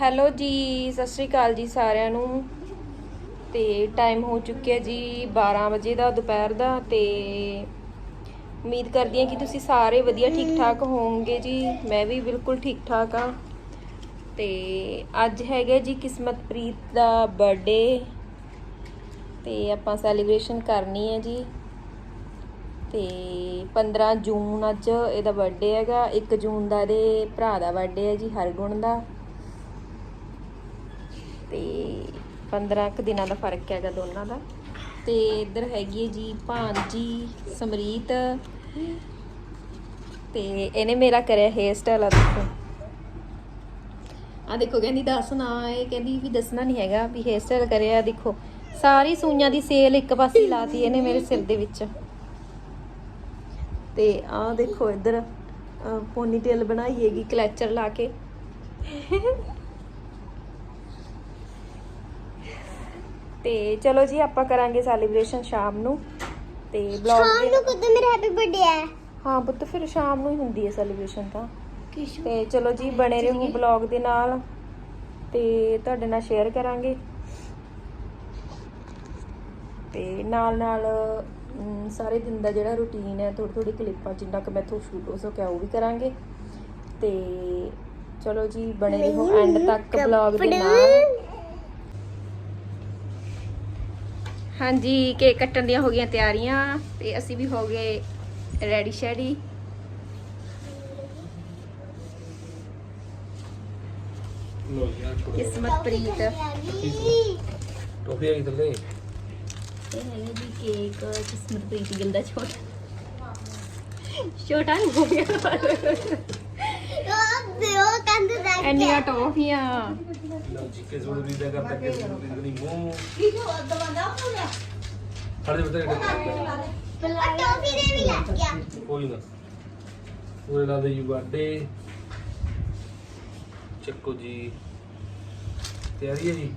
Hello ਜੀ, ਸਤਿ ਸ਼੍ਰੀ ਅਕਾਲ ਜੀ ਸਾਰਿਆਂ ਨੂੰ। ਤੇ ਟਾਈਮ ਹੋ ਚੁੱਕਿਆ ਜੀ 12 ਵਜੇ ਦਾ ਦੁਪਹਿਰ ਦਾ ਤੇ ਉਮੀਦ ਕਰਦੀ ਹਾਂ ਕਿ ਤੁਸੀਂ ਸਾਰੇ ਵਧੀਆ ਠੀਕ ਠਾਕ ਹੋਵੋਗੇ ਜੀ। ਮੈਂ ਵੀ ਬਿਲਕੁਲ ਠੀਕ ਠਾਕ ਆ ਤੇ ਅੱਜ ਹੈਗਾ ਜੀ ਕਿਸਮਤਪ੍ਰੀਤ ਦਾ ਬਰਥਡੇ ਤੇ ਆਪਾਂ ਸੈਲੀਬ੍ਰੇਸ਼ਨ ਕਰਨੀ ਹੈ ਜੀ। ਤੇ 15 ਜੂਨ ਅੱਜ ਇਹਦਾ ਬਰਥਡੇ ਹੈਗਾ। 1 ਜੂਨ ਦਾ ਇਹਦੇ ਭਰਾ ਦਾ ਬਰਥਡੇ ਹੈ ਜੀ, ਹਰਗੁਣ ਦਾ। ਤੇ 15 ਕੁ ਦਿਨਾਂ ਦਾ ਫ਼ਰਕ ਹੈਗਾ ਦੋਨਾਂ ਦਾ। ਤੇ ਇੱਧਰ ਹੈਗੀ ਹੈ ਜੀ ਭਾਂਜੀ ਸਮਰੀਤ ਤੇ ਇਹਨੇ ਮੇਰਾ ਕਰਿਆ ਹੇਅਰ ਸਟਾਈਲ ਆ ਦੇਖੋ। ਆ ਦੇਖੋ, ਕਹਿੰਦੀ ਦੱਸ ਨਾ, ਇਹ ਕਹਿੰਦੀ ਵੀ ਦੱਸਣਾ ਨਹੀਂ ਹੈਗਾ ਵੀ ਹੇਅਰ ਸਟਾਈਲ ਕਰਿਆ ਦੇਖੋ। ਸਾਰੀ ਸੂਈਆਂ ਦੀ ਸੇਲ ਇੱਕ ਪਾਸੇ ਹੀ ਲਾਤੀ ਇਹਨੇ ਮੇਰੇ ਸਿਰ ਦੇ ਵਿੱਚ। ਤੇ ਆਹ ਦੇਖੋ ਇੱਧਰ ਪੋਨੀ ਟੇਲ ਬਣਾਈ ਹੈਗੀ, ਕਲੈਚਰ ਲਾ ਕੇ। ਤੇ ਚਲੋ ਜੀ ਆਪਾਂ ਕਰਾਂਗੇ ਸੈਲੀਬ੍ਰੇਸ਼ਨ ਸ਼ਾਮ ਨੂੰ ਤੇ ਬਲੌਗ ਸ਼ਾਮ ਨੂੰ ਕਦੋਂ ਮੇਰਾ ਹੈਪੀ ਬਰਥਡੇ ਹੈ। ਹਾਂ ਪੁੱਤ ਫਿਰ ਸ਼ਾਮ ਨੂੰ ਹੀ ਹੁੰਦੀ ਹੈ ਸੈਲੀਬ੍ਰੇਸ਼ਨ ਤਾਂ। ਤੇ ਚਲੋ ਜੀ ਬਣੇ ਰਹੋ ਬਲੌਗ ਦੇ ਨਾਲ ਤੇ ਤੁਹਾਡੇ ਨਾਲ ਸ਼ੇਅਰ ਕਰਾਂਗੇ। ਤੇ ਨਾਲ ਨਾਲ ਸਾਰੇ ਦਿਨ ਦਾ ਜਿਹੜਾ ਰੁਟੀਨ ਹੈ ਥੋੜੀ ਥੋੜੀ ਕਲਿੱਪਾਂ ਜਿੰਨਾ ਕਿ ਮੈਥੋਂ ਸ਼ੂਟ ਹੋ ਸਕਿਆ ਉਹ ਵੀ ਕਰਾਂਗੇ। ਤੇ ਚਲੋ ਜੀ ਬਣੇ ਰਹੋ ਐਂਡ ਤੱਕ ਬਲੌਗ ਦੇ ਨਾਲ। ਹਾਂਜੀ ਕੇਕ ਕੱਟਣ ਦੀਆਂ ਹੋ ਗਈਆਂ ਤਿਆਰੀਆਂ ਤੇ ਅਸੀਂ ਵੀ ਹੋ ਗਏ ਰੈਡੀ ਸ਼ੈਡੀ। ਲੋ ਯਾਰ ਕਿਸਮਤ ਪ੍ਰੀਤ। ਟੋਪੀ ਆਈ ਥੱਲੇ। ਇਹ ਹੈਗਾ ਜੀ ਕੇਕ ਕਿਸਮਤ ਪ੍ਰੀਤ ਗਿਲ ਦਾ ਛੋਟਾ। ਛੋਟਾ ਨਹੀਂ ਹੋ ਗਿਆ। ਉਹ ਦਿਓ ਕੰਦ ਦਾ ਇੰਨੀਆਂ ਟੋਫੀਆਂ। ਲੋ ਜੀ ਕੇ ਜ਼ਰੂਰੀ ਦਾ ਕਰਤਾ ਕੇ ਜ਼ਰੂਰੀ ਨਹੀਂ ਮੂੰਹ। ਖੜੇ ਬਤੇ ਉਹ ਟੋਪੀ ਦੇ। ਵੀ ਲੱਗ ਗਿਆ। ਕੋਈ ਨਾ। ਉਹਦੇ ਨਾਲ ਦੇ ਯੂ ਬਰਥਡੇ ਚੱਕੋ ਜੀ। ਤਿਆਰੀ ਹੈ ਜੀ?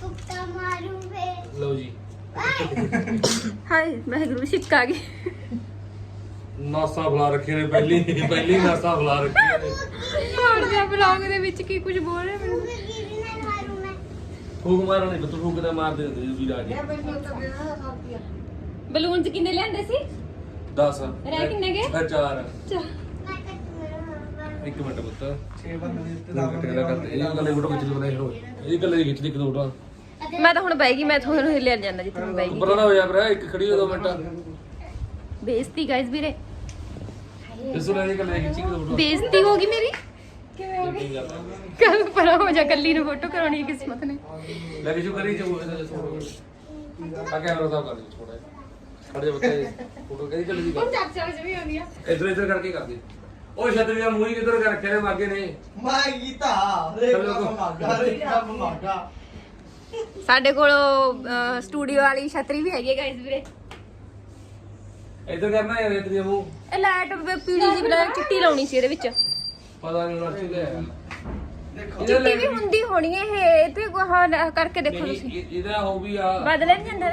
ਫੁੱਟਾ ਮਾਰੂ ਵੇ ਲਓ ਜੀ। ਹਾਏ ਮੈਂ ਗੁਰੂ ਸਿੱਕਾ ਗਈ ਨਾਸਾ ਬੁਲਾ ਰੱਖੇ ਨੇ ਪਹਿਲੀ ਪਹਿਲੀ ਨਾਸਾ ਬੁਲਾ ਰੱਖੀ ਨੇ। ਹੋਰ ਜਿਹਾ ਬਲੌਗ ਦੇ ਵਿੱਚ ਕੀ ਕੁਝ ਬੋਲ ਰਹੇ ਮੈਨੂੰ? ਫੂਕ ਮਾਰਨਾ ਨਹੀਂ ਬਤੂ ਫੂਕ ਦਾ ਮਾਰ ਦੇ ਦਿੰਦੇ ਜੀ ਰਾਜੀ ਬਲੂਨ ਚ ਕਿੰਨੇ ਲਿਆਂਦੇ ਸੀ? 10 ਰਹਿ ਕਿੰਨੇ ਗਏ? ਫਿਰ ਚਾਰ। ਚਾ। ਮੈਂ ਕੱਟ ਮੇਰਾ ਇੱਕ ਮਿੰਟ ਪੁੱਤ। 6 ਬੰਦੇ ਤੇ ਦਾ ਕਰਦੇ ਇਹ ਗੱਲੇ ਫੋਟੋ ਖਿੱਚ ਹੋਏ ਇਹ ਗੱਲੇ ਖਿੱਚ ਦੇ ਇੱਕ ਦੋ ਫੋਟੋ ਮੈਂ ਤਾਂ ਹੁਣ ਬੈਗੀ ਮੈਂ ਤੁਹਾਨੂੰ ਹੀ ਲਿਆ ਜਾਂਦਾ ਜਿੱਥੇ ਮੈਂ ਬੈਗੀ ਉੱਪਰ ਨਾ ਹੋ ਜਾ ਭਰਾ ਇੱਕ ਖੜੀ ਹੋ ਦੋ ਮਿੰਟ। ਬੇਇੱਜ਼ਤੀ ਗਾਇਸ ਵੀਰੇ। ਇਸ ਨੂੰ ਇਹ ਗੱਲੇ ਖਿੱਚੀ ਦੋ ਫੋਟੋ। ਬੇਇੱਜ਼ਤੀ ਹੋ ਗਈ ਮੇਰੀ? ਕੱਲ ਪਰਾਂ ਹੋ ਜਾ ਕੱਲੀ ਨੂੰ ਫੋਟੋ ਕਰਾਉਣੀ ਹੈ ਕਿਸਮਤ ਨੇ। ਲੈ ਕੇ ਜੋ ਕਰੀ ਜੋ ਆ ਕੈਮਰਾ ਸਾਫ਼ ਕਰ ਦੇ ਥੋੜਾ ਖੜੇ ਬੱਤੇ ਫੋਟੋ ਕਰੀ ਚੱਲੀ ਦੀ ਚਾਚਾ ਵਿੱਚ ਵੀ ਆਉਂਦੀ ਆ। ਇਧਰ ਇਧਰ ਕਰਕੇ ਕਰ ਦੇ। ਉਹ ਛਤਰੀ ਦਾ ਮੂੰਹ ਹੀ ਕਿੱਧਰ ਕਰ ਰੱਖੇ ਨੇ ਮਾਗੇ ਨੇ? ਮੈਂ ਕੀਤਾ ਰੇਖ ਮਾਗਾ ਰੇਖ ਮਾਗਾ। ਸਾਡੇ ਕੋਲ ਸਟੂਡੀਓ ਵਾਲੀ ਛਤਰੀ ਵੀ ਹੈਗੀ ਹੈ ਗਾਇਸ ਵੀਰੇ। ਇਧਰ ਕਰਨਾ ਯਾਰ ਇਧਰ ਮੂੰਹ ਇਹ ਲਾਈਟ ਪੀਲੀ ਜਿਹੀ ਬਲਾ ਚਿੱਟੀ ਲਾਉਣੀ ਸੀ ਇਹਦੇ ਵਿੱਚ। ਪਤਾ ਨਹੀਂ ਉਹਨਾਂ ਚ ਲਿਆ ਦੇਖੋ। ਚਿੱਟੀ ਵੀ ਹੁੰਦੀ ਹੋਣੀ ਹੈ ਇਹ ਇਹ ਤੇ ਗੋਹਾ ਕਰਕੇ ਦੇਖੋ ਤੁਸੀਂ। ਇਹ- ਇਹਦਾ ਹੋ ਵੀ ਆ। ਬਦਲੇ ਨਹੀਂ ਜਾਂਦਾ?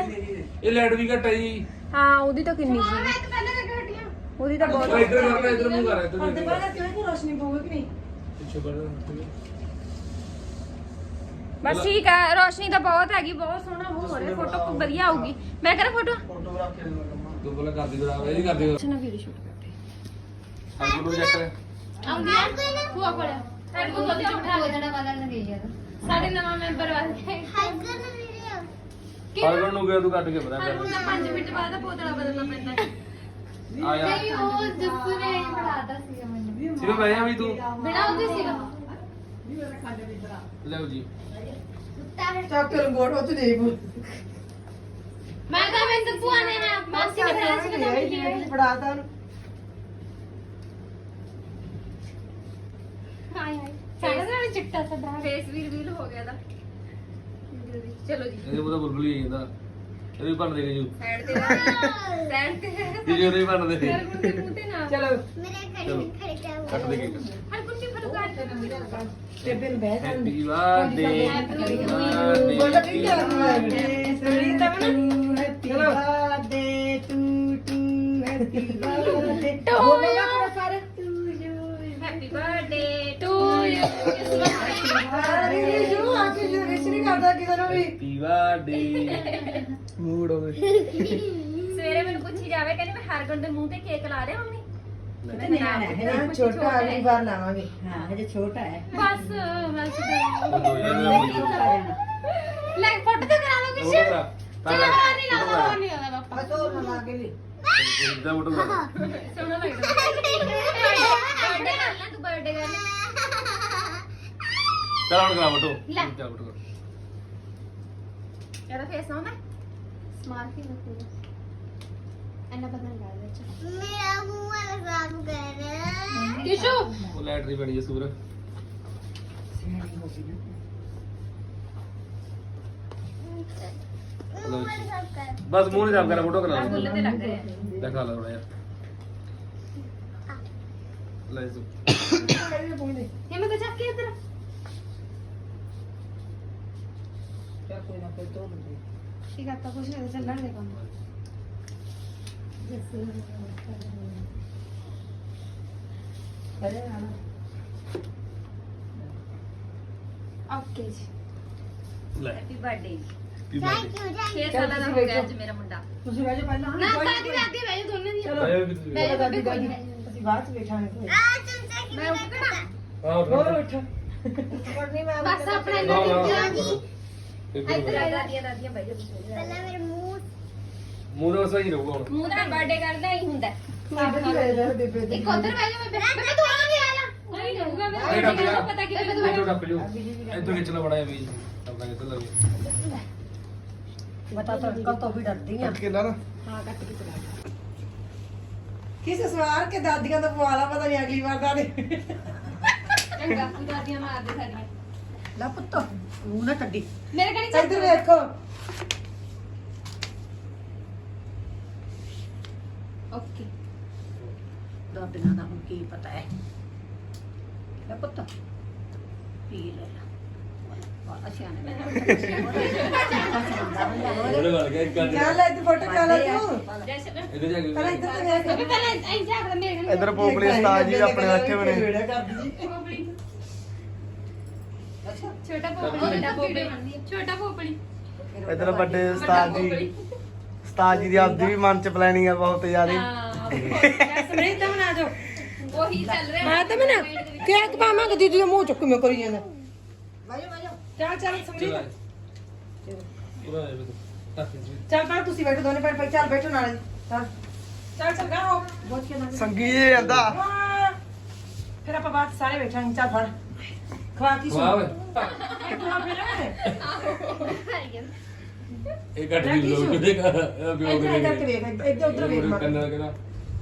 ਇਹ ਲਾਈਟ ਵੀ ਘਟ ਹੈ ਜੀ। ਹਾਂ ਉਹਦੀ ਤਾਂ ਕਿੰਨੀ ਸੀ। ਉਹਦੀ ਤਾਂ ਬਹੁਤ ਇਧਰ ਕਰਨਾ ਇਧਰ ਮੂੰਹ ਕਰ ਇਧਰ ਉਹਦੇ ਬਾਅਦ ਕਿਉਂ ਰੋਸ਼ਨੀ ਪਊਗੀ ਕਿ ਨਹੀਂ? ਪਿੱਛੇ ਕਰ ਬਸ ਠੀਕ ਆ ਰੋਸ਼ਨੀ ਤਾਂ ਬਹੁਤ ਹੈਗੀ ਬਹੁਤ ਸੋਹਣਾ ਹੋ ਰਿਹਾ ਫੋਟੋ ਵਧੀਆ ਆਊਗੀ। ਮੈਂ ਕਰਾਂ ਫੋਟੋ ਫੋਟੋਗ੍ਰਾਫ ਦੋ ਬੋਲਾ ਕਰ ਦੇ ਜਰਾ ਇਹ ਵੀ ਕਰ ਦੇ ਅੱਛਾ ਨਾ ਵੀਡੀਓ ਸ਼ੂਟ ਕਰਦੇ। ਹਾਂ ਕੋਲ ਚੈੱਕ ਕਰ ਆਉਂਦੀ ਆ। ਭੂਆ ਕੋਲ। ਸਾਡੇ ਕੋਲ ਜਲਦੀ ਬਿਠਾ ਦੇ ਸਾਡੇ ਨਵਾਂ ਮੈਂਬਰ ਵਾਲੇ ਹਾਈਕਰ ਵੀਡੀਓ ਫਾਈਲ ਨੂੰ ਗਿਆ ਤੂੰ ਕੱਟ ਕੇ ਬਣਾ ਸਾਨੂੰ ਤਾਂ 5 ਮਿੰਟ ਬਾਅਦ ਪੋਤੜਾ ਬਦਲਣਾ ਪੈਂਦਾ। ਹੈ ਆ ਜਾ ਉਹ ਨੇ ਬਣਾਤਾ ਸੀਗਾ ਮੈਨੂੰ। ਸਿਰਫ ਆਇਆ ਵੀ ਤੂੰ ਬਿਨਾ ਉਹਦੇ ਸੀਗਾ। ਲਓ ਜੀ। ਚੱਕ ਰੰਗੋਟ ਉੱਤੇ ਦੇ ਬੋ ਮੈਂ ਤਾਂ ਮੈਂ ਤਾਂ ਭੂਆ ਨੇ ਹੈ ਮਾਸੀ ਨੇ ਕਿਹਾ ਸੀ ਕਿ ਜੀ ਫੜਾਤਾ ਹਾਏ ਹਾਏ। ਸਾਡਾ ਤਾਂ ਚਿੱਟਾ ਸਦਾ ਫੇਸ ਵੀ ਰਿਵੀਲ ਹੋ ਗਿਆ ਦਾ ਚਲੋ ਜੀ। ਇਹਦੇ ਉਹਦਾ ਬੁਲਬੁਲ ਹੀ ਜਾਂਦਾ ਇਹ ਵੀ ਭੰਨ ਦੇਗਾ ਜੀ। ਸਾਈਡ ਤੇ ਸਾਈਡ ਤੇ ਜੀ ਉਹਦੇ ਭੰਨ ਦੇ ਮੂੰਹ ਤੇ ਨਾ ਚਲੋ। ਮੇਰੇ ਚਲੋ। ਖੜੇ ਖੜੇ ਕਿਆ ਕੱਟ ਦੇ। ਕੇਕ ਹਰ ਗੁੰਡੇ ਫਟੋ ਕਰ ਟੇਬਲ ਨੂੰ ਬਹਿ ਹੈਪੀ ਬਰਥਡੇ ਬੋਲੋ ਕੀ ਕਰਦੇ ਸਰੀ ਤਾਂ ਨਾ। Happy birthday. To. To happy birthday To ਬੋਲੇਗਾ ਪੂਰਾ ਸਾਰੇ happy birthday to you happy birthday mood ਹੋ ਗਈ। ਸਵੇਰੇ ਮੈਨੂੰ ਪੁੱਛੀ ਜਾਵੇ ਕਹਿੰਦੀ ਮੈਂ ਹਰਗੁਣ ਦੇ ਮੂੰਹ ਤੇ ਕੇਕ ਲਾ ਰਿਹਾ ਮੰਮੀ। ਛੋਟਾ ਅਗਲੀ ਵਾਰ ਲਾਵਾਂਗੇ। ਹਾਂ ਹਜੇ ਛੋਟਾ ਹੈ। ਬਸ ਬਸ। ਲੈ ਫੋਟੋ ਤੇ ਕਰਾ ਲਓ ਕੁਛ। ਚਲੋ ਹੋਰ ਨਹੀਂ ਲਾਉਂਦਾ ਹੋਰ ਨਹੀਂ ਲਾਉਂਦਾ ਪਾਪਾ ਲਾ ਫੋਟੋ ਕਰਾ ਸੋਹਣਾ ਲੱਗਦਾ। ਬਰਥਡੇ ਕਰ ਲੈ ਤੂੰ ਬਰਥਡੇ ਕਰ ਲੈ ਚਲ ਹੁਣ ਕਰਾ ਫੋਟੋ। ਲੈ। ਚੱਲ ਫੋਟੋ ਕਰ। ਇਹਦਾ ਫੇਸ ਆਉਂਦਾ ਸਮਾਰਟ ਹੀ ਇੰਨਾ ਪਤਾ ਨਹੀਂ ਲੱਗਦਾ ਵਿੱਚ। ਮੇਰਾ ਮੂੰਹ ਵਾਲਾ ਸਾਫ਼ ਕਰ। ਕਿਸ਼ੂ ਉਹ ਲੈਟਰੀ ਬਣੀ ਹੈ ਸੂਰ ਸਾਫ਼ ਕਰ। ਬਸ ਮੂੰਹ ਨਹੀਂ ਸਾਫ਼ ਕਰਾ ਫੋਟੋ ਕਰਾ ਫੁੱਲ ਤੇ ਲੱਗ ਰਿਹਾ ਦਿਖਾ ਲੈ ਥੋੜਾ ਜਿਹਾ। ਲੈ ਸੂ ਇਹ ਮੈਂ ਤਾਂ ਚੱਕ ਕੇ ਇੱਧਰ। ਕੋਈ ਨਾ ਕੋਈ ਤੋਂ ਨਹੀਂ ਕੀ ਕਰਤਾ ਕੁਛ ਨਹੀਂ ਚੱਲਣ ਦੇ ਕੰਮ। ਕਰੇ ਨਾ ਓਕੇ ਜੀ। ਲੈ। Happy birthday happy thank you thank 6 ਸਾਲਾਂ ਦਾ ਹੋ ਗਿਆ ਅੱਜ ਮੇਰਾ ਮੁੰਡਾ। ਤੁਸੀਂ ਬੈਠੋ ਪਹਿਲਾਂ। ਨਾ ਦਾਦੀ ਦਾਦੀ ਬੈਠੋ ਦੋਨੇ ਦੀ ਚਲੋ ਬਰਥਡੇ ਦਾਦੀ ਦਾਦੀ ਅਸੀਂ ਬਾਅਦ ਚ ਬੈਠਾਂਗੇ ਕੋਈ ਆ ਮੈਂ ਉੱਠਣਾ ਹਾਂ ਹੋਰ ਉੱਠ। ਪੜਨੀ ਮੈਂ ਬਸ ਆਪਣਾ ਨਾ, ਨਾ। ਇੱਧਰ ਇੱਧਰ ਆ ਦਾਦੀਆਂ ਦਾਦੀਆਂ ਬੈਠੋ ਤੁਸੀਂ। ਪਹਿਲਾਂ ਮੇਰੇ ਮੂੰਹ ਮੂੰਹ ਦਾ ਸਹੀ ਰਹੂਗਾ ਹੁਣ। ਮੂੰਹ ਦਾ ਬਰਥਡੇ ਕਰਦਾ ਹੀ ਹੁੰਦਾ। ਇੱਕ ਉਧਰ ਬੈਠ ਜਾ ਬੇਬੇ ਬੇਬੇ ਤੂੰ ਆ ਨਹੀਂ ਆਇਆ ਨਹੀਂ ਰਹੂਗਾ ਮੈਂ। ਜਾ ਪਤਾ ਕਿ ਇੱਧਰ ਤੂੰ ਡੱਪ ਜੂ ਇੱਧਰ ਖਿੱਚ ਲੈ ਬੜਾ ਜਿਹਾ ਵੀ। ਆਪਣਾ ਕਿੱਧਰ ਲੱਗੇ ਬਤਾ ਤਾਂ ਕਲ ਤੋਂ ਵੀ ਡਰਦੀ ਆ ਕੇ ਲਾ ਨਾ ਕਿਸ ਸਵਾਰ ਕੇ ਦਾਦੀਆਂ ਦਾ ਪਵਾਲਾ ਪਤਾ ਨਹੀਂ ਅਗਲੀ ਵਾਰ ਦਾ ਚੰਗਾ ਤੂੰ ਦਾਦੀਆਂ ਮਾਰਦੇ ਸਾਡੀਆਂ। ਲਾ ਪੁੱਤ ਉਹ ਨਾ ਕੱਢੀ। ਮੇਰੇ ਕਣੀ ਚੱਲ ਇੱਧਰ ਵੇਖੋ। ਓਕੇ। ਦਾਦੀਆਂ ਦਾ ਹੁਣ ਕੀ ਪਤਾ ਹੈ। ਲੈ ਪੁੱਤ ਪੀ ਲੈ ਲਾ। ਉਹਦੇ ਵੱਲ ਗਿਆ ਇੱਕ ਚੱਲ ਇੱਧਰ ਫੋਟੋ ਖਾ ਲੈ ਤੂੰ। ਇੱਧਰ ਜਾ ਕੇ ਪਹਿਲਾਂ ਇੱਧਰ ਤੇ ਵੇਖ। ਬੇਬੇ ਪਹਿਲਾਂ ਐਂ ਜਾ ਕੇ ਮੇਰੇ ਕਣੀ ਇਧਰ ਪੋਪਲੇ ਉਸਤਾਦ ਜੀ ਆਪਣੇ ਰੱਖੇ ਨੇ ਵੀਡੀਓ ਕਰਦੀ ਜੀ ਛੋਟਾ ਛੋਟਾ ਪੋਪੜੀ ਇਧਰ ਵੱਡੇ ਉਸਤਾਦ ਜੀ। ਉਸਤਾਦ ਜੀ ਦੀ ਆਪਦੀ ਵੀ ਮਨ ਚ ਪਲੈਨਿੰਗ ਆ ਬਹੁਤ ਜ਼ਿਆਦਾ। ਸਮਰੀਤ ਦਾ ਬਣਾ ਦਿਓ ਉਹੀ ਚੱਲ ਰਿਹਾ। ਮੈਂ ਤਾਂ ਬਣਾ ਕੇਕ ਪਾਵਾਂਗੇ ਦੀਦੀ ਦੇ ਮੂੰਹ ਚੁੱਕ ਮੈਂ ਕਰੀ ਜਾਂਦਾ। ਵਾਜੋ ਵਾਜੋ ਚੱਲ ਚੱਲ ਸਮਰੀਤ ਚੱਲ ਪਰ ਤੁਸੀਂ ਬੈਠੋ ਦੋਨੇ ਭੈਣ ਭਾਈ ਚੱਲ ਬੈਠੋ ਨਾਲ। ਚੱਲ। ਚੱਲ ਚੱਲ ਗਾ ਹੋ। ਬਹੁਤ ਕੇ ਨਾਲ ਸੰਗੀ ਜੀ ਜਾਂਦਾ। ਵਾਹ। ਫਿਰ ਆਪਾਂ ਬਾਅਦ ਸਾਰੇ ਬੈਠਾਂਗੇ ਚੱਲ ਫੜ। ਖਵਾ ਕੀ ਵਾਹ ਓਏ। ਖਵਾ ਫਿਰ। ਇਹ ਕੱਟ ਦੀ ਲੋਕ ਕਰ ਇਹ ਵੀ ਹੋ ਇੱਧਰ ਇੱਧਰ ਤੇ ਗਏ ਵੇਖ ਇੱਧਰ ਉੱਧਰ ਵੇਖ ਮਾਰ ਕੰਨਾਂ ਕਿਹੜਾ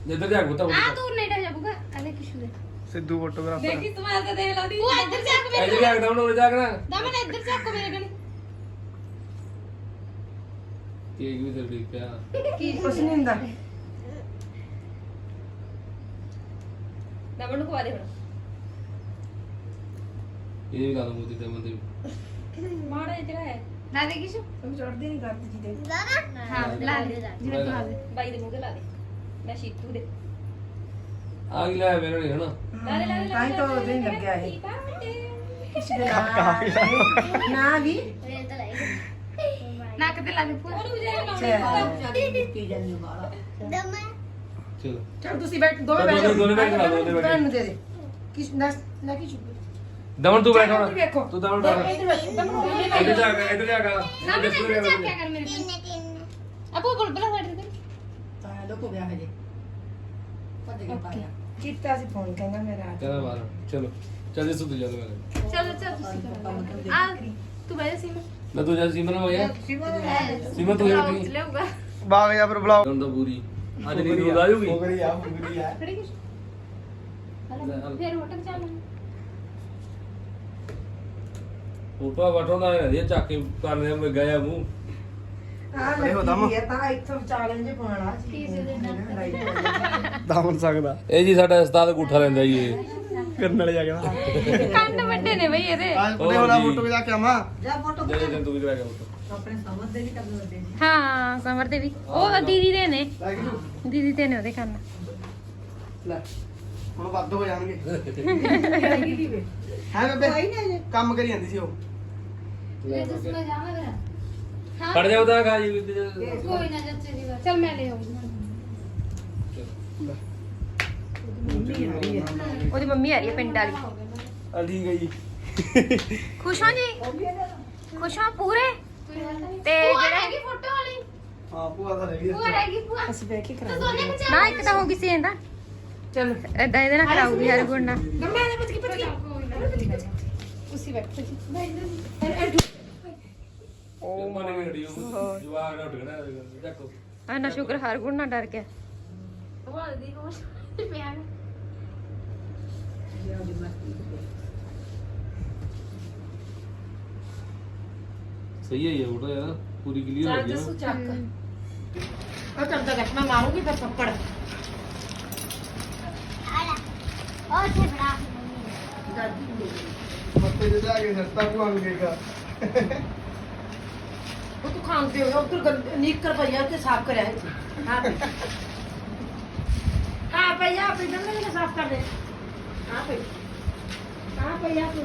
ਜਿੱਧਰ ਜਾ ਗੁੱਤਾ ਆ ਤੂੰ ਨੇੜੇ ਜਾਊਗਾ ਅਲੇ ਕਿਸ਼ੂ ਦੇ ਸਿੱਧੂ ਫੋਟੋਗ੍ਰਾਫਰ। ਤੂੰ ਆ ਤਾਂ ਦੇਖ ਲਾਉਂਦੀ ਤੂੰ ਇੱਧਰ ਜਾ ਕੇ ਇੱਧਰ ਜਾ ਕੇ ਹੁਣ ਉਰੇ ਜਾ ਕੇ ਨਾ ਦਮਨ ਇੱਧਰ ਜਾ ਕੇ ਮੇਰੇ ਕਣੀ ਕੇਕ ਵੀ ਤੇ ਠੀਕ ਪਿਆ। ਕੁਛ ਨਹੀਂ ਹੁੰਦਾ। ਦਮਨ ਨੂੰ ਖਵਾ ਦੇ ਹੁਣ। ਇਹ ਵੀ ਗੱਲ ਮੂਤੀ ਤੇ ਬੰਦੇ ਮਾੜਾ ਜਿਹੜਾ ਹੈ ਲਾ ਦੇ ਕਿਸ਼ੂ। ਤੂੰ ਚੜਦੀ ਨਹੀਂ ਕਰਦੀ ਜੀ ਦੇ। ਦਾਦਾ ਹਾਂ ਲਾ ਦੇ। ਜਿਹੜਾ ਤੂੰ ਲਾ ਦੇ। ਬਾਈ ਦੇ ਮੂੰਹ ਤੇ ਲਾ ਦੇ। ਮੈਂ ਸ਼ੀਤੂ ਦੇ। ਆ ਗਈ ਲੈ ਮੇਰੇ ਨੇ ਹਨਾ ਲਾ ਦੇ ਲਾ ਦੇ ਤਾਂ ਹੀ ਤਾਂ ਉਹਦੇ ਹੀ ਲੱਗਿਆ ਇਹ ਇਹ ਕਿਸੇ ਦੇ ਨਾਂ ਨਾ ਵੀ ਮੇਰੇ ਤਾਂ ਲਾਈ ਨੱਕ ਤੇ ਲਾ ਦੇ ਪੂਰਾ ਉਹਨੂੰ ਜਿਹੜਾ ਪੀ ਜਾਂਦੀ ਵਾਲਾ ਦਮ ਚਲੋ ਚਲ ਤੁਸੀਂ ਬੈਠ ਦੋਵੇਂ ਚੱਲ ਬੈਠ ਦੋਨੇ ਬੈਠ ਲਾ, ਦੋਨੇ ਬੈਠ। ਭੈਣ ਨੂੰ ਦੇ ਦੇ ਕਿਸ ਨਾ ਨਾ ਕੀ ਚੁੱਪ ਦਮਨ ਤੂੰ ਬੈਠ ਚੱਲ ਹੁਣ ਇੱਧਰ ਵੇਖੋ। ਤੂੰ ਦਮਨ ਬੈਠ ਇੱਧਰ ਵੇਖੋ ਦਮਨ ਇੱਧਰ ਜਾ ਕੇ ਇੱਧਰ ਜਾ ਕੇ ਸਾਹਮਣੇ ਇੱਧਰ ਜਾ ਕੇ ਕਰ ਮੇਰੇ ਤਿੰਨ ਤਿੰਨ ਆਪੋ ਬੁਲ ਬੁਲਾ ਸਾਡੇ ਤੇ ਤਾਂ ਲੋਕੋ ਵਿਆਹ ਹੈ ਜੀ ਭੱਜ ਕੇ ਪਾਇਆ ਕੀਤਾ ਸੀ ਫੋਨ ਕਹਿੰਦਾ ਮੇਰਾ ਚਲੋ ਬਾਹਰ ਚਲੋ ਚੱਲ ਸੁਧ ਜਾ ਲੈ ਚਲੋ ਚਲ ਆ ਤੂੰ ਬੈਠ ਸੀ ਮੈਂ ਨਾ ਤੂੰ ਜਾ। ਸੀਮਨ ਹੋ ਗਿਆ ਸੀਮਨ ਤੂੰ ਹੀ ਲਿਆਊਗਾ। ਬਾਗ ਜਾ ਫਿਰ ਬੁਲਾਓ। ਹੁਣ ਤਾਂ ਪੂਰੀ ਅੱਜ ਨਹੀਂ ਤੂੰ ਆ ਜਾਊਗੀ ਮੁਗਰੀ ਆ ਮੁਗਰੀ ਆ। ਖੜੀ ਕਿਸ਼ ਫਿਰ ਹੋਟਲ ਚੱਲ। ਫੋਟੋ ਵਟੋਂਦਾ ਹੈ ਇਹ ਚੱਕ ਕੇ ਕਰਨੇ ਮੈਂ ਗਿਆ ਮੂੰਹ। ਦਾਮਨ ਸਕਦਾ। ਇਹ ਜੀ ਸਾਡਾ ਉਸਤਾਦ ਅੰਗੂਠਾ ਲੈਂਦਾ ਜੀ ਇਹ। ਕਰਨ ਵਾਲੇ ਜਾ ਕੇ ਨਾ ਕੰਨ ਵੱਡੇ ਨੇ ਬਈ ਇਹਦੇ। ਆਜ ਪੁੱਤੇ ਹੋਣਾ ਫੋਟੋ ਜਾ ਕੇ ਆਵਾਂ। ਜਾ ਫੋਟੋ ਦੇ ਦੇ ਤੂੰ ਵੀ ਕਰਾ ਕੇ ਫੋਟੋ। ਹਾਂ ਸਮਰ ਦੇ ਵੀ। ਉਹ ਦੀਦੀ ਦੇ ਨੇ। ਦੀਦੀ ਤੇ ਨੇ ਉਹਦੇ ਕੰਨ। ਲੈ ਹੁਣ ਵੱਧ ਹੋ ਜਾਣਗੇ। ਹੈ ਬੇਬੇ? ਕੰਮ ਕਰੀ ਜਾਂਦੀ ਸੀ ਉਹ। ਜੇ ਤੁਸੀਂ ਮੈਂ ਜਾਵਾਂ ਫਿਰ। ਖੜ ਜਾ ਉਹਦਾ ਖਾ ਜੀ ਵੀ ਕੋਈ ਨਾ ਜੱਚੇ ਦੀ ਬਾਤ ਚਲ ਮੈਂ ਲੈ ਆਉਂਗੀ ਉਹਦੀ ਮੰਮੀ ਆ ਰਹੀ ਹੈ। ਪਿੰਡ ਵਾਲੀ। ਆ ਠੀਕ ਹੈ ਜੀ। ਖੁਸ਼ ਹੋ ਜੀ? ਖੁਸ਼ ਹੋ ਪੂਰੇ? ਤੇ ਜਿਹੜਾ ਹੈਗੀ ਫੋਟੋ ਵਾਲੀ। ਹਾਂ ਭੂਆ ਦਾ ਰਹਿ ਗਈ। ਅਸੀਂ ਬੈਠ ਕੇ ਕਰਾ ਦੋਨੇ ਖਿਚਾ ਨਾ ਇੱਕ ਤਾਂ ਹੋ ਗਈ ਸੀ ਇਹਦਾ। ਚਲੋ। ਏਦਾਂ ਇਹਦੇ ਨਾਲ ਕਰਾਉਗੀ ਹਰ ਗੁਣ ਨਾਲ। ਮੰਮਾ ਨੇ ਪੁੱਛ ਕੇ ਪੁੱਛ ਕੇ? ਉਸੇ ਵਕਤ ਜੀ। ਉਹ ਮਨੇ ਵੀਡੀਓ ਜਵਾਗ ਨਾ ਉੱਠਣਾ ਦੇਖੋ ਆ ਨਾ ਸ਼ੁਕਰ ਹਰ ਗੁਣ ਨਾਲ ਡਰ ਗਿਆ ਹਲਦੀ ਹੋਸ਼ ਪਿਆ ਸਹੀ ਹੈ ਇਹ ਫੋਟੋ ਯਾਰ ਪੂਰੀ ਕਲੀਅਰ ਹੋ ਗਈ ਨਾ ਚੱਕ ਉਹ ਚੰਦਾ ਗੱਟ ਮੈਂ ਮਾਰੂੰਗੀ ਫਿਰ ਥੱਪੜ ਆਲਾ वो तो खांगते हुए उधर नीक कर भैया के साफ़ कर आए थे हाँ।, हाँ भैया आप इधर नहीं साफ़ कर दे। हाँ भैया हाँ भैया आप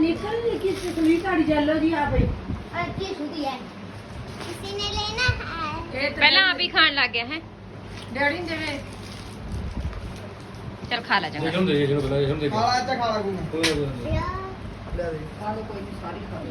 निकल किस सुई काढ़ी चलो जी आप अच्छी सुधी है? किसी ने लेना है? तो पहला आप ही खान लग गया है। डैडी देवे। चल खा ला जंगल हम दे हम दे। खा ला अच्छा खा ला कोई ले ले खा लो कोई सारी खा लो।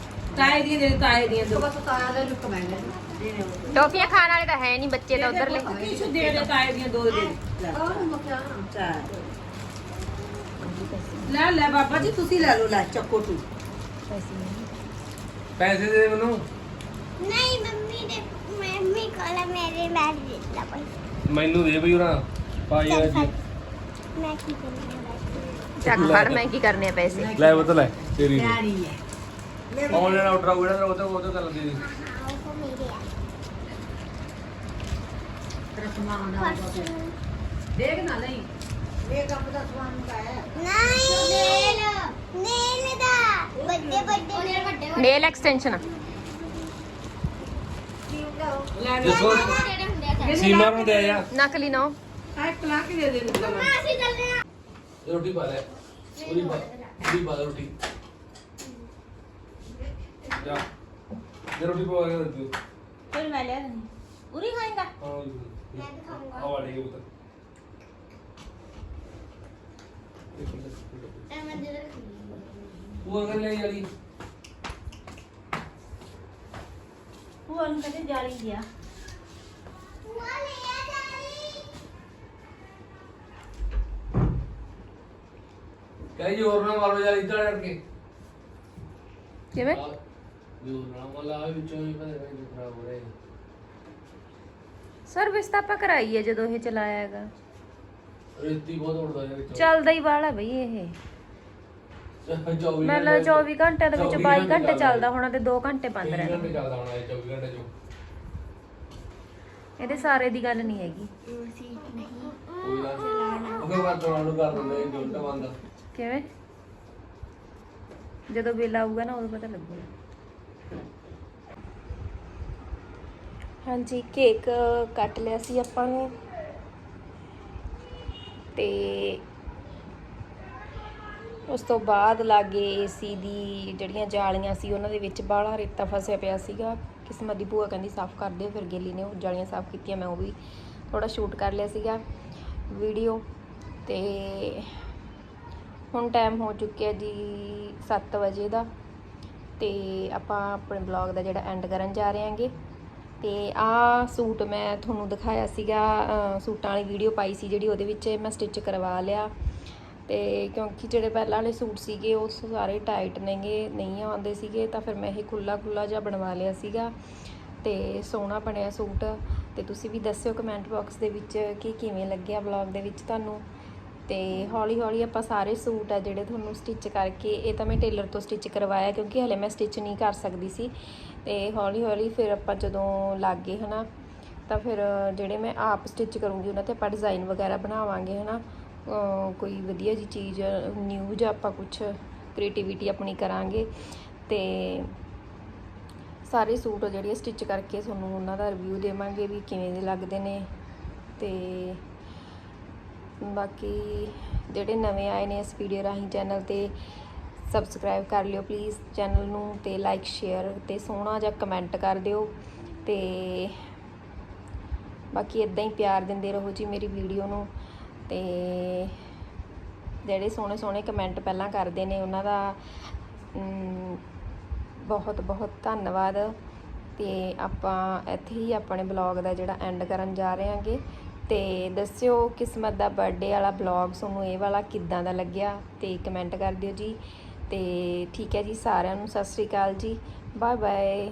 ਤਾਏ ਦੀਆਂ ਦੇ ਤਾਏ ਦੀਆਂ ਦੋ। ਬਸ ਤਾਇਆ ਦਾ ਲੁੱਕ ਮੈਂ ਟੋਫੀਆਂ ਖਾਣ ਵਾਲੇ ਤਾਂ ਹੈ ਨਹੀਂ ਬੱਚੇ ਤਾਂ ਉਧਰਲੇ। ਟਿਸ਼ੂ ਦੇ ਦੇ ਤਾਏ ਦੀਆਂ ਦੋ ਦੇ। ਲੈ। ਲੈ ਲੈ ਬਾਬਾ ਜੀ ਤੁਸੀਂ ਲੈ ਲਓ ਲੈ ਚੱਕੋ ਤੂੰ। ਪੈਸੇ ਦੇ ਮੈਨੂੰ। ਨਹੀਂ ਮੰਮੀ ਦੇ ਮੰਮੀ ਕੋਲ ਮੇਰੇ ਮੈਰ ਦਿੱਤਾ ਪੈਸੇ। ਮੈਨੂੰ ਦੇ ਬਈ ਉਹਨਾਂ। ਭਾਈ ਆ ਜੀ। ਮੈਂ ਕੀ ਕਰਾਂ ਚੱਕ ਫੜ ਮੈਂ ਕੀ ਕਰਨੇ ਆ ਪੈਸੇ। ਲੈ ਬਤ ਲੈ ਤੇਰੀ ਦੇ। ਪਿਆਰੀ ਹੈ। ਆਨਲਾਈਨ ਆਰਡਰ ਆਊ ਜਿਹੜਾ ਉਹ ਤਾਂ ਉਹ ਤਾਂ ਗੱਲ ਦੀ ਦੇਖ ਨਾ ਲਈ ਨੇਲ। ਐਕਸਟੈਂਸ਼ਨ। ਦੱਸੋ ਸੀਮਾ ਨੂੰ ਦੇ ਆ ਨਕਲੀ ਨਾ ਹੋ। ਰੋਟੀ ਪਾ ਲੈ। ਪੂਰੀ ਪਾ ਪੂਰੀ ਪਾ ਲੈ ਰੋਟੀ। ਜਾ। ਦੇ ਰੋਟੀ ਪਾ ਕੇ ਦੇ ਦਿਓ ਫਿਰ ਮੈਂ ਲੈ ਲੈਣੀ ਪੂਰੀ ਖਾਏਗਾ? ਹਾਂ ਮੈਂ ਵੀ ਖਾਊਂਗਾ। ਆ ਵਾਲੀ ਕੇ ਪੁੱਤ। ਇਹ ਮੈਂ ਦੇ ਉਹ ਅਗਰ ਲੈ ਵਾਲੀ। ਉਹ ਨੂੰ ਕਦੇ ਜਾਲੀ ਗਿਆ ਉਹ ਲੈ ਆ ਜਾਲੀ। ਕਹੀ ਜੋਰ ਨਾਲ ਮਾਰੋ ਯਾਰ ਇੱਧਰ ਅੜ ਕੇ। ਕਿਵੇਂ? ਰਿਹਾ ਸਰਵਿਸ ਤਾਂ ਆਪਾਂ ਕਰਾਈ ਹੈ ਜਦੋਂ ਇਹ ਚਲਾਇਆ ਹੈਗਾ। ਰੇਤੀ ਬਹੁਤ ਉੜਦਾ ਹੈ ਵਿੱਚੋਂ ਚੱਲਦਾ ਹੀ ਵਾਲਾ ਬਈ ਇਹ। 24 ਮੈਨੂੰ ਲੱਗਦਾ 24 ਘੰਟਿਆਂ ਦੇ ਵਿੱਚ 22 ਘੰਟੇ ਚੱਲਦਾ। ਹੋਣਾ ਤੇ 2 ਘੰਟੇ ਬੰਦ ਰਹਿਣਾ ਘੰਟੇ ਚੱਲਦਾ ਹੋਣਾ ਇਹ 24 ਘੰਟੇ ਚੋਂ। ਇਹਦੇ ਸਾਰੇ ਦੀ ਗੱਲ ਨਹੀਂ ਹੈਗੀ। ਕੋਈ ਨਾ ਉਹਦੇ ਬਾਅਦ ਤੋਂ ਨੂੰ ਕਰ ਦਿੰਦੇ ਇਹ ਜੁਲਟ ਬੰਦ ਕਿਵੇਂ? ਜਦੋਂ ਬਿੱਲ ਆਊਗਾ ਨਾ ਉਦੋਂ ਪਤਾ ਲੱਗੂਗਾ। ਹਾਂਜੀ, ਕੇਕ ਕੱਟ ਲਿਆ ਸੀ ਆਪਾਂ ਨੇ। ਤੇ ਉਸ ਤੋਂ ਬਾਅਦ ਲਾਗੇ ਏਸੀ ਦੀ ਜਿਹੜੀਆਂ ਜਾਲੀਆਂ ਸੀ, ਉਹਨਾਂ ਦੇ ਵਿੱਚ ਬਾਹਲਾ ਰੇਤਾ ਫਸਿਆ ਪਿਆ ਸੀਗਾ। ਕਿਸਮਤ ਦੀ ਭੂਆ ਕਹਿੰਦੀ, ਸਾਫ਼ ਕਰ ਦਿਓ। ਫਿਰ ਗੇਲੀ ਨੇ ਉਹ ਜਾਲੀਆਂ ਸਾਫ਼ ਕੀਤੀਆਂ, ਮੈਂ ਉਹ ਵੀ ਥੋੜਾ ਸ਼ੂਟ ਕਰ ਲਿਆ ਸੀਗਾ ਵੀਡੀਓ। ਤੇ ਹੁਣ ਟਾਈਮ ਹੋ ਚੁੱਕਿਆ ਜੀ 7 ਵਜੇ ਦਾ। ਤੇ ਆਪਾਂ ਆਪਣੇ ਬਲੌਗ ਦਾ ਜਿਹੜਾ ਐਂਡ ਕਰਨ ਜਾ ਰਹੇ ਹਾਂਗੇ। ਤੇ ਆਹ ਸੂਟ ਮੈਂ ਤੁਹਾਨੂੰ ਦਿਖਾਇਆ ਸੀਗਾ ਸੂਟਾਂ ਵਾਲੀ ਵੀਡੀਓ ਪਾਈ ਸੀ ਜਿਹੜੀ ਉਹਦੇ ਵਿੱਚ ਮੈਂ ਸਟਿਚ ਕਰਵਾ ਲਿਆ। ਤੇ ਕਿਉਂਕਿ ਜਿਹੜੇ ਪਹਿਲਾਂ ਵਾਲੇ ਸੂਟ ਸੀਗੇ, ਉਹ ਸਾਰੇ ਟਾਈਟ ਨੇਗੇ, ਨਹੀਂ ਆਉਂਦੇ ਸੀਗੇ, ਤਾਂ ਫਿਰ ਮੈਂ ਇਹ ਖੁੱਲਾ ਖੁੱਲਾ ਜਿਹਾ ਬਣਵਾ ਲਿਆ ਸੀਗਾ। ਤੇ ਸੋਹਣਾ ਬਣਿਆ ਸੂਟ। ਤੇ ਤੁਸੀਂ ਵੀ ਦੱਸਿਓ ਕਮੈਂਟ ਬਾਕਸ ਦੇ ਵਿੱਚ ਕਿ ਕਿਵੇਂ ਲੱਗਿਆ ਵਲੌਗ ਦੇ ਵਿੱਚ ਤੁਹਾਨੂੰ। ਤੇ ਹੌਲੀ ਹੌਲੀ ਆਪਾਂ ਸਾਰੇ ਸੂਟ ਆ ਜਿਹੜੇ ਤੁਹਾਨੂੰ ਸਟਿਚ ਕਰਕੇ, ਇਹ ਤਾਂ ਮੈਂ ਟੇਲਰ ਤੋਂ ਸਟਿਚ ਕਰਵਾਇਆ ਕਿਉਂਕਿ ਹਲੇ ਮੈਂ ਸਟਿਚ ਨਹੀਂ ਕਰ ਸਕਦੀ ਸੀ। ਤੇ ਹੌਲੀ ਹੌਲੀ ਫਿਰ ਆਪਾਂ ਜਦੋਂ ਲੱਗ ਗਏ ਹਨਾ, ਤਾਂ ਫਿਰ ਜਿਹੜੇ ਮੈਂ ਆਪ ਸਟਿਚ ਕਰੂੰਗੀ ਉਹਨਾਂ ਤੇ ਆਪਾਂ ਡਿਜ਼ਾਈਨ ਵਗੈਰਾ ਬਣਾਵਾਂਗੇ ਹਨਾ। ਅਹ ਕੋਈ ਵਧੀਆ ਜੀ ਚੀਜ਼ ਨਿਊ ਜਾਂ ਆਪਾਂ ਕੁਝ ਕ੍ਰੀਏਟੀਵਿਟੀ ਆਪਣੀ ਕਰਾਂਗੇ। ਤੇ ਸਾਰੇ ਸੂਟ ਜਿਹੜੇ ਸਟਿਚ ਕਰਕੇ ਤੁਹਾਨੂੰ ਉਹਨਾਂ ਦਾ ਰਿਵਿਊ ਦੇਵਾਂਗੇ ਵੀ ਕਿਵੇਂ ਦੇ ਲੱਗਦੇ ਨੇ। ਤੇ ਬਾਕੀ ਜਿਹੜੇ ਨਵੇਂ ਆਏ ਨੇ ਇਸ ਵੀਡੀਓ ਰਾਹੀਂ ਚੈਨਲ ਤੇ ਸਬਸਕ੍ਰਾਈਬ ਕਰ ਲਿਓ ਪਲੀਜ਼ ਚੈਨਲ ਨੂੰ ਤੇ ਲਾਈਕ ਸ਼ੇਅਰ ਤੇ ਸੋਹਣਾ ਜਿਹਾ ਕਮੈਂਟ ਕਰ ਦਿਓ ਤੇ ਬਾਕੀ ਇਦਾਂ ਹੀ ਪਿਆਰ ਦਿੰਦੇ ਰਹੋ ਜੀ ਮੇਰੀ ਵੀਡੀਓ ਨੂੰ ਤੇ ਜਿਹੜੇ ਸੋਹਣੇ ਸੋਹਣੇ ਕਮੈਂਟ ਪਹਿਲਾਂ ਕਰਦੇ ਨੇ ਉਹਨਾਂ ਦਾ ਬਹੁਤ ਬਹੁਤ ਧੰਨਵਾਦ ਤੇ ਆਪਾਂ ਇੱਥੇ ਹੀ ਆਪਣੇ ਬਲੌਗ ਦਾ ਜਿਹੜਾ ਐਂਡ ਕਰਨ ਜਾ ਰਹੇ ਹਾਂਗੇ ਤੇ ਦੱਸਿਓ ਕਿਸਮਤ ਦਾ ਬਰਥਡੇ ਵਾਲਾ ਬਲੌਗ ਤੁਹਾਨੂੰ ਇਹ ਵਾਲਾ ਕਿੱਦਾਂ ਦਾ ਲੱਗਿਆ ਤੇ ਕਮੈਂਟ ਕਰ ਦਿਓ ਜੀ। ਤੇ ਠੀਕ ਹੈ ਜੀ ਸਾਰਿਆਂ ਨੂੰ ਸਤਿ ਸ੍ਰੀ ਅਕਾਲ ਜੀ। Bye bye